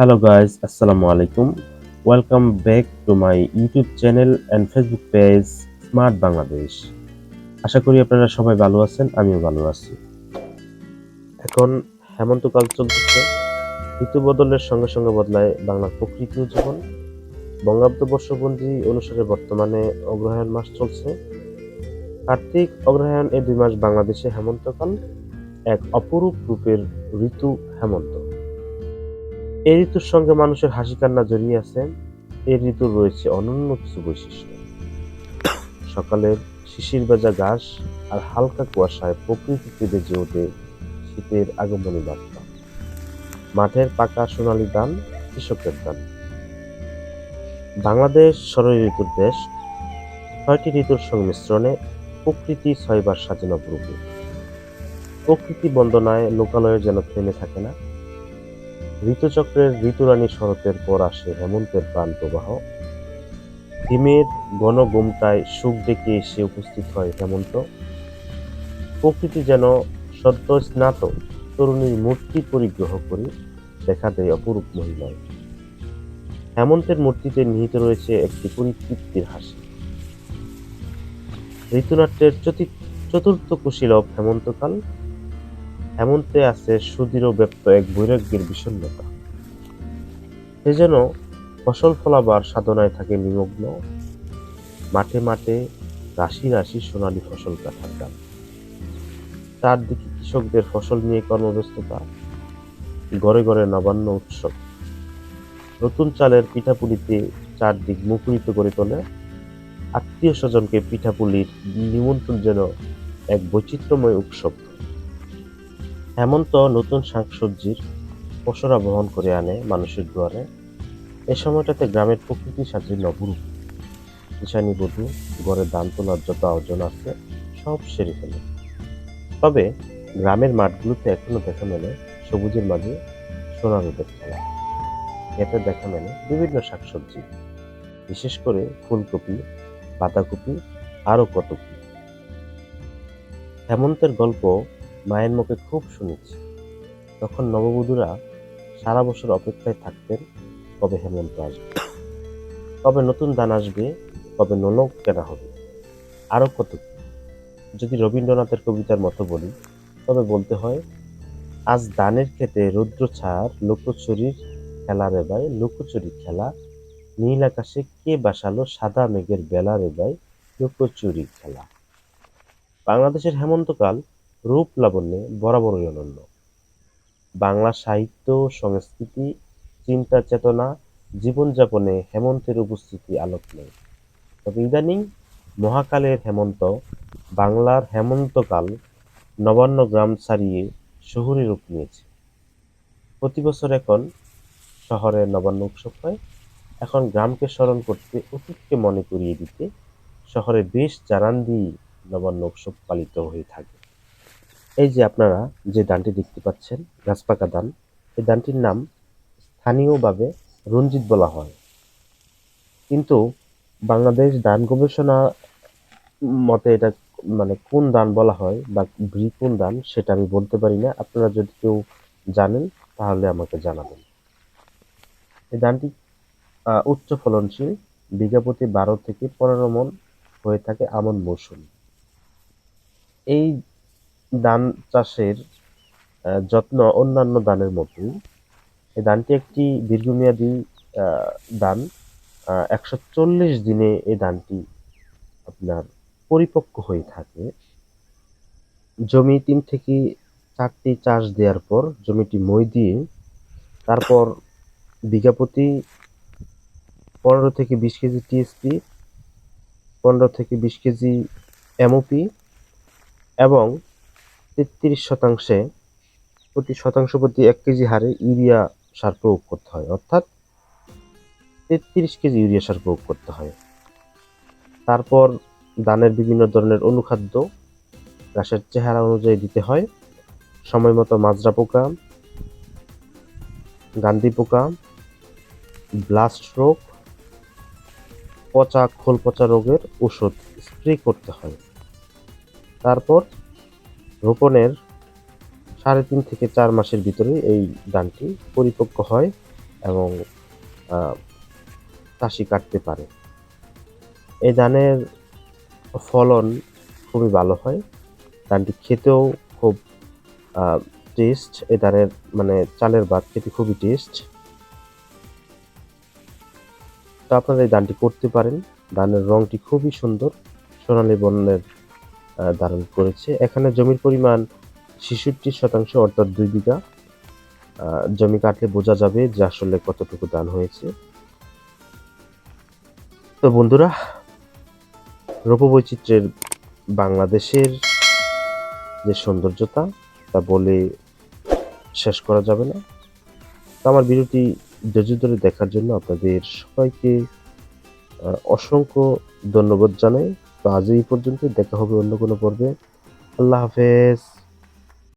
Hello guys, আসসালামু আলাইকুম welcome back to my YouTube channel and Facebook page smart Bangladesh আশা করি আপনারা সবাই ভালো আছেন আমিও ভালো আছি। এখন হেমন্তকাল চলতেছে। ঋতু বদলের সঙ্গে সঙ্গে বদলায় বাংলার প্রকৃতি ও জীবন। বঙ্গাব্দ বর্ষপঞ্জি অনুসারে বর্তমানে অগ্রহায়ণ মাস চলছে। কার্তিক অগ্রহায়ণ এই দুই মাস বাংলাদেশে হেমন্তকাল এক অপরূপ রূপের ঋতু হেমন্ত। এই ঋতুর সঙ্গে মানুষের হাসি কান্না জড়িয়ে আছে, এই ঋতুর রয়েছে অনন্য কিছু বৈশিষ্ট্য। সকালের শিশির ভেজা ঘাস আর হালকা কুয়াশায় প্রকৃতি প্রকৃতিতে বেজে ওঠে শীতের আগমনী বার্তা। মাঠের পাকা সোনালী ধান, কৃষকের দান বাংলাদেশ ষড় ঋতুর দেশ। ছয়টি ঋতুর সংমিশ্রণে প্রকৃতি ছয়বার সাজানো রূপে প্রকৃতি বন্দনায় লোকালয়ে যেন থেমে থাকে না। ঋতুচক্রের ঋতুরানী শরতের পর আসে হেমন্তের প্রাণ প্রবাহ হিমের ঘন সুখ ডেকে এসে উপস্থিত হয় হেমন্ত। প্রকৃতি যেন সদ্য স্নাত তরুণীর মূর্তি পরিগ্রহ করে দেখা দেয় অপরূপ মহিমায়। হেমন্তের মূর্তিতে নিহিত রয়েছে একটি পরিতৃপ্তির হাসি। ঋতুনাট্যের চতি- চতুর্থ কুশীলভ হেমন্তকাল হেমন্তে আছে সুদৃঢ় ব্যক্ত এক বৈরাগ্যের বিষণ্ণতা। সে যেন ফসল ফলাবার সাধনায় থাকে নিমগ্ন। মাঠে মাঠে রাশি রাশি সোনালী ফসল কাটার গান চারদিকে কৃষকদের ফসল নিয়ে কর্মব্যস্ততা। ঘরে ঘরে নবান্ন উৎসব। নতুন চালের পিঠাপুলিতে চারদিক মুখরিত করে তোলে। আত্মীয় স্বজনকে পিঠাপুলির নিমন্ত্রণ যেন এক বৈচিত্র্যময় উৎসব। হেমন্ত নতুন শাকসবজির পসরা বহন করে আনে মানুষের দুয়ারে। এ সময়টাতে গ্রামের প্রকৃতি সাজে নবরূপ। ঈশানী বধূ, ঘরে দান তোলার যত আয়োজন আছে, সব সেরে ফেলে। তবে গ্রামের মাঠগুলোতে এখনও দেখা মেলে সবুজের মাঝে সোনা রোদের খেলা। এতে দেখা মেলে বিভিন্ন শাকসবজি, বিশেষ করে ফুলকপি, বাঁধাকপি, আরও কত হেমন্তের গল্প মায়ের মুখে খুব শুনেছি। তখন নববধূরা সারা বছর অপেক্ষায় থাকতেন কবে হেমন্ত আসবে, কবে নতুন দান আসবে, কবে নোলক কেনা হবে। আরও কত যদি রবীন্দ্রনাথের কবিতার মতো বলি, তবে বলতে হয়, আজ দানের ক্ষেতে রৌদ্র ছাড়, লোকচুরির খেলা রে ভাই লুকোচুরি খেলা, নীল আকাশে কে বাসালো সাদা মেঘের বেলা রে ভাই লুকোচুরি খেলা। বাংলাদেশের হেমন্তকাল রূপ লাবণ্যে বরাবরই অনন্য। বাংলা সাহিত্য, সংস্কৃতি, চিন্তা চেতনা, জীবনযাপনে হেমন্তের উপস্থিতি আলোক নেই। তবে ইদানিং মহাকালের হেমন্ত, বাংলার হেমন্তকাল নবান্ন গ্রাম ছাড়িয়ে শহুরে রূপ নিয়েছে। প্রতি বছর এখন শহরে নবান্ন উৎসব হয়। এখন গ্রামকে স্মরণ করতে অতীতকে মনে করিয়ে দিতে শহরে বেশ জানান দিয়ে নবান্ন উৎসব পালিত হয়ে থাকে। এই যে আপনারা যে দানটি দেখতে পাচ্ছেন গাছপাকা দান, এই দানটির নাম স্থানীয়ভাবে রঞ্জিত বলা হয়। কিন্তু বাংলাদেশ দান গবেষণা মতে এটা মানে কোন দান বলা হয় বা ব্রি কোন দান সেটা আমি বলতে পারি না। আপনারা যদি কেউ জানেন, তাহলে আমাকে জানাবেন। এই ধানটি উচ্চ ফলনশীল, বিঘা প্রতি বারো থেকে পনেরো মন হয়ে থাকে আমন মৌসুম। এই ধান চাষের যত্ন অন্যান্য ধানের মতো। এই ধানটি একটি দীর্ঘমেয়াদী ধান। একশো চল্লিশ দিনে এই ধানটি আপনার পরিপক্ক হয়ে থাকে। জমি তিন থেকে চারটি চাষ দেওয়ার পর জমিটি মই দিয়ে তারপর বিঘা প্রতি পনেরো থেকে বিশ কেজি টিএসপি, পনেরো থেকে বিশ কেজি এমওপি এবং তেত্রিশ শতাংশে প্রতি শতাংশ প্রতি এক কেজি হারে ইউরিয়া সার প্রয়োগ করতে হয়। অর্থাৎ তেত্রিশ কেজি ইউরিয়া সার প্রয়োগ করতে হয়। তারপর ধানের বিভিন্ন ধরনের অনুখাদ্য গাছের চেহারা অনুযায়ী দিতে হয়। সময় মতো মাজরা পোকা, গান্ধী পোকা, ব্লাস্ট রোগ, পচা খোল পচা রোগের ওষুধ স্প্রে করতে হয়। তারপর রোপণের সাড়ে তিন থেকে চার মাসের ভিতরে এই ধানটি পরিপক্ক হয় এবং চাষি কাটতে পারে। এই ধানের ফলন খুবই ভালো হয়। ধানটি খেতেও খুব টেস্ট এই ধানের মানে চালের ভাত খেতে খুবই টেস্ট তো আপনারা এই ধানটি করতে পারেন। ধানের রংটি খুবই সুন্দর। সোনালী বর্ণের ধারণ করেছে। এখানে জমির পরিমাণ ছেষট্টি শতাংশ অর্থাৎ দুই বিঘা। জমি কাটলে বোঝা যাবে যে আসলে কতটুকু দান হয়েছে। তো বন্ধুরা, রূপবৈচিত্র্যের বাংলাদেশের যে সৌন্দর্যতা, তা বলে শেষ করা যাবে না। তো আমার ভিডিওটি ধৈর্য ধরে দেখার জন্য আপনাদের সবাইকে অসংখ্য ধন্যবাদ জানাই। তো আজ এই পর্যন্ত দেখা হবে অন্য কোনো পর্বে। আল্লাহ হাফেজ।